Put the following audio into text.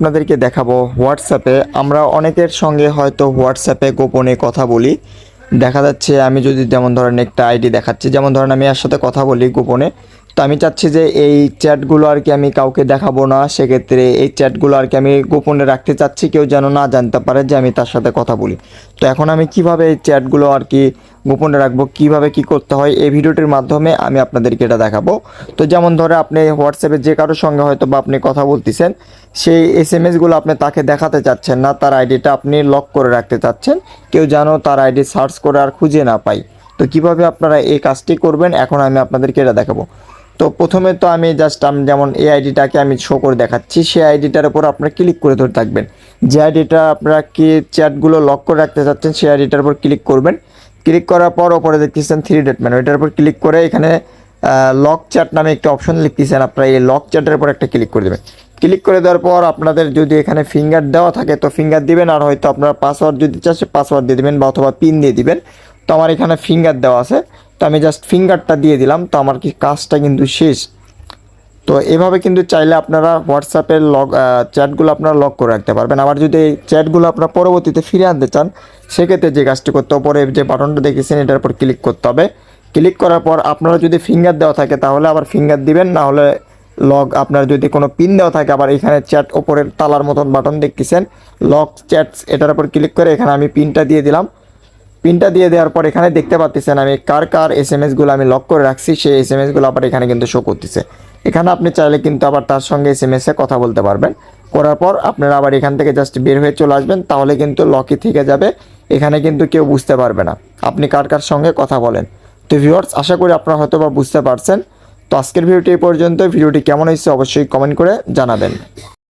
আপনাদেরকে দেখাবো হোয়াটসঅ্যাপে আমরা অনেকের সঙ্গে হয়তো হোয়াটসঅ্যাপে গোপনে কথা বলি। দেখা যাচ্ছে আমি যদি যেমন ধরেন একটা আইডি দেখাচ্ছি, যেমন ধরেন আমি এর সাথে কথা বলি গোপনে, তো আমি চাচ্ছি যে এই চ্যাটগুলো আর কি আমি কাউকে দেখাবো না, সেক্ষেত্রে এই চ্যাটগুলো আর কি আমি গোপনে রাখতে চাচ্ছি, কেউ যেন না জানতে পারে যে আমি তার সাথে কথা বলি। তো এখন আমি কীভাবে এই চ্যাটগুলো আর কি গোপনে রাখব কীভাবে কি করতে হয় এই ভিডিওটির মাধ্যমে আমি আপনাদেরকে এটা দেখাবো। তো যেমন ধরে আপনি হোয়াটসঅ্যাপে যে কারোর সঙ্গে হয়তো বা আপনি কথা বলতেছেন, সেই এস এম এসগুলো আপনি তাকে দেখাতে চাচ্ছেন না, তার আইডিটা আপনি লক করে রাখতে চাচ্ছেন। কেউ যেন তার আইডি সার্চ করে আর খুঁজে না পাই তো কীভাবে আপনারা এই কাজটি করবেন, এখন আমি আপনাদেরকে এটা দেখাবো। তো প্রথমে তো আমি জাস্ট আমি যেমন এই আইডিটাকে আমি শো করে দেখাচ্ছি, সেই আইডিটার উপর আপনারা ক্লিক করে ধরে থাকবেন। যে আইডিটা আপনারা কি চ্যাটগুলো লক করে রাখতে চাচ্ছেন, সেই আইডিটার উপর ক্লিক করবেন। ক্লিক করার পর ওপরে দেখতেছেন থ্রি ডেট ম্যান ওইটার উপর ক্লিক করে এখানে লক চ্যাট নামে একটা অপশন লিখতেছেন। আপনারা এই লক চ্যাটের উপর একটা ক্লিক করে দেবেন। ক্লিক করে দেওয়ার পর আপনাদের যদি এখানে ফিঙ্গার দেওয়া থাকে, তো ফিঙ্গার দিবেন আর হয়তো আপনার পাসওয়ার্ড যদি চান, সে পাসওয়ার্ড দিয়ে দিবেন বা অথবা পিন দিয়ে দিবেন। তো আমার এখানে ফিঙ্গার দেওয়া আছে। তো আমি জাস্ট ফিঙ্গারটা দিয়ে দিলাম। তো আমার কি কাজটা কিন্তু শেষ। তো এভাবে কিন্তু চাইলে আপনারা হোয়াটসঅ্যাপের লগ চ্যাটগুলো আপনারা লক করে রাখতে পারবেন। আবার যদি এই চ্যাটগুলো আপনারা পরবর্তীতে ফিরে আনতে চান, সেক্ষেত্রে যে কাজটি করতে হবে পরে যে বাটনটা দেখেছেন, এটার উপর ক্লিক করতে হবে। ক্লিক করার পর আপনারা যদি ফিঙ্গার দেওয়া থাকে, তাহলে আবার ফিঙ্গার দিবেন, না হলে লগ আপনার যদি কোনো পিন দেওয়া থাকে, আবার এখানে চ্যাট ওপরের তালার মতন বাটন দেখতেছেন লক চ্যাটস এটার উপর ক্লিক করে এখানে আমি পিনটা দিয়ে দিলাম। পিনটা দিয়ে দেওয়ার পর এখানে দেখতে পাচ্ছেন আমি কার কার এস এম এসগুলো আমি লক করে রাখছি, সেই এস এম এসগুলো আবার এখানে কিন্তু শো করতেছে। এখানে আপনি চাইলে কিন্তু আবার তার সঙ্গে এস এম এসে কথা বলতে পারবেন। করার পর আপনারা আবার এখান থেকে জাস্ট বের হয়ে চলে আসবেন, তাহলে কিন্তু লকি থেকে যাবে। এখানে কিন্তু কেউ বুঝতে পারবে না। আপনি কার কার সঙ্গে কথা বলেন। তো ভিউয়ার্স আশা করি আপনারা হয়তো বা বুঝতে পারছেন। তো আজকের ভিডিওটি এই পর্যন্ত ভিডিওটি কেমন হয়েছে অবশ্যই কমেন্ট করে জানাবেন।